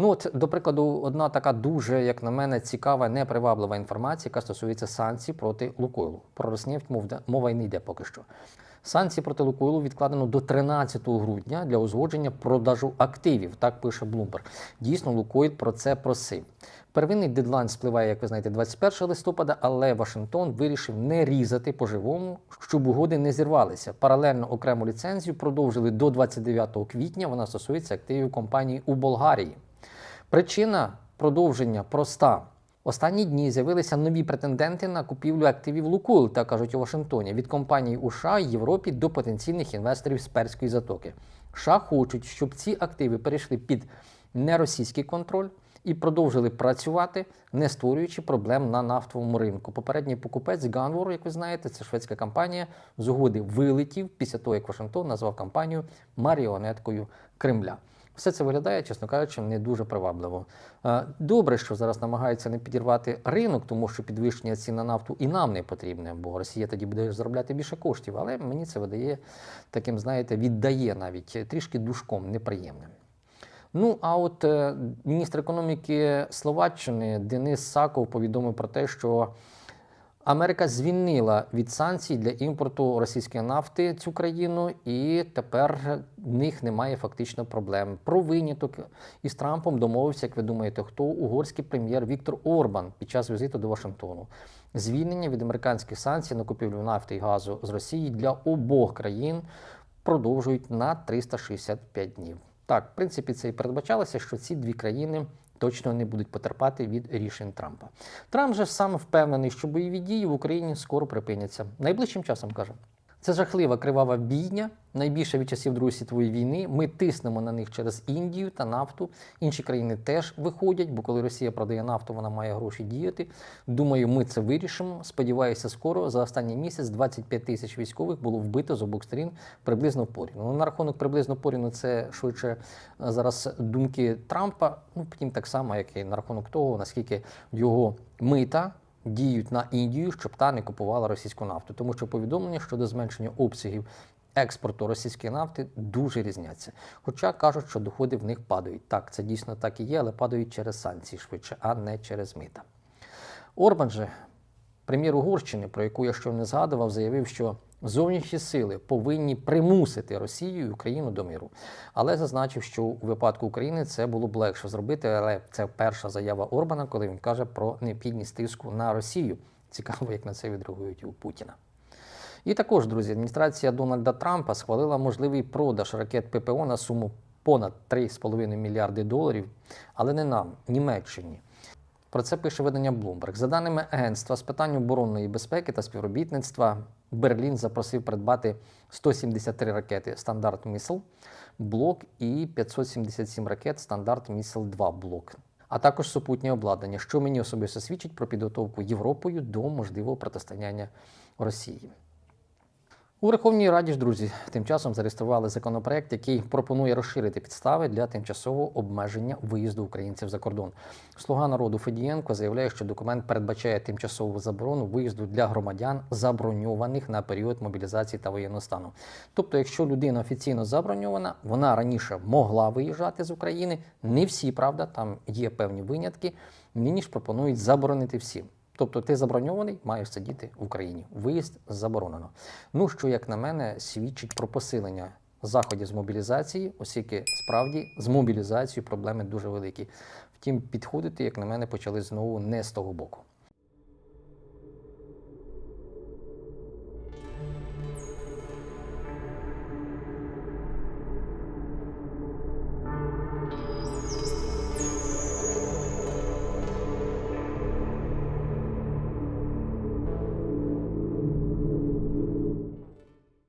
Ну, от, до прикладу, одна така дуже, як на мене, цікава, неприваблива інформація, яка стосується санкцій проти Лукойлу. Про Роснефть мов- мова й не йде поки що. Санкції проти Лукойлу відкладено до 13 грудня для узгодження продажу активів. Так пише Bloomberg. Дійсно, Лукойл про це просив. Первинний дедлайн спливає, як ви знаєте, 21 листопада, але Вашингтон вирішив не різати по-живому, щоб угоди не зірвалися. Паралельно окрему ліцензію продовжили до 29 квітня. Вона стосується активів компанії у Болгарії. Причина продовження проста. Останні дні з'явилися нові претенденти на купівлю активів Лукойл, так кажуть у Вашингтоні, від компаній у США і Європі до потенційних інвесторів з Перської затоки. США хочуть, щоб ці активи перейшли під неросійський контроль і продовжили працювати, не створюючи проблем на нафтовому ринку. Попередній покупець Ганвору, як ви знаєте, це шведська компанія, з угоди вилетів після того, як Вашингтон назвав компанію маріонеткою Кремля. Все це виглядає, чесно кажучи, не дуже привабливо. Е, Добре, що зараз намагаються не підірвати ринок, тому що підвищення цін на нафту і нам не потрібне, бо Росія тоді буде заробляти більше коштів. Але мені це видає таким, знаєте, віддає навіть трішки душком неприємним. Ну а от е, міністр економіки Словаччини Денис Саков повідомив про те, що Америка звільнила від санкцій для імпорту російської нафти цю країну, і тепер в них немає фактично проблем. Про виняток із Трампом домовився, як ви думаєте, хто угорський прем'єр Віктор Орбан під час візиту до Вашингтону. Звільнення від американських санкцій на купівлю нафти і газу з Росії для обох країн продовжують на 365 днів. Так, в принципі, це і передбачалося, що ці дві країни точно не будуть потерпати від рішень Трампа. Трамп же сам впевнений, що бойові дії в Україні скоро припиняться. Найближчим часом каже. Це жахлива кривава бійня, найбільша від часів Другої світової війни. Ми тиснемо на них через Індію та нафту. Інші країни теж виходять, бо коли Росія продає нафту, вона має гроші діяти. Думаю, ми це вирішимо. Сподіваюся, скоро за останній місяць 25 тисяч військових було вбито з обох сторін приблизно порівну. Ну, на рахунок приблизно порівну це швидше е, зараз думки Трампа. Ну потім так само, як і на рахунок того, наскільки його мита діють на Індію, щоб та не купувала російську нафту, тому що повідомлення щодо зменшення обсягів експорту російської нафти дуже різняться. Хоча кажуть, що доходи в них падають. Так, це дійсно так і є, але падають через санкції швидше, а не через мита. Орбан же, прем'єр Угорщини, про яку я ще не згадував, заявив, що зовнішні сили повинні примусити Росію і Україну до миру. Але зазначив, що у випадку України це було б легше зробити. Але це перша заява Орбана, коли він каже про необхідність тиску на Росію. Цікаво, як на це відреагують у Путіна. І також, друзі, адміністрація Дональда Трампа схвалила можливий продаж ракет ППО на суму понад 3,5 мільярди доларів, але не нам, Німеччині. Про це пише видання Bloomberg. За даними агентства з питань оборонної безпеки та співробітництва, Берлін запросив придбати 173 ракети стандарт Місл блок і 577 ракет стандарт Місл 2 блок. А також супутнє обладнання, що мені особисто свідчить про підготовку Європою до можливого протистояння Росії. У Верховній Раді ж, друзі, тим часом зареєстрували законопроект, який пропонує розширити підстави для тимчасового обмеження виїзду українців за кордон. Слуга народу Федієнко заявляє, що документ передбачає тимчасову заборону виїзду для громадян, заброньованих на період мобілізації та воєнного стану. Тобто, якщо людина офіційно заброньована, вона раніше могла виїжджати з України. Не всі, правда, там є певні винятки. Нині ж пропонують заборонити всім. Тобто ти заброньований, маєш сидіти в Україні. Виїзд заборонено. Ну що, як на мене, свідчить про посилення заходів з мобілізації, оскільки справді з мобілізацією проблеми дуже великі. Втім, підходити, як на мене, почали знову не з того боку.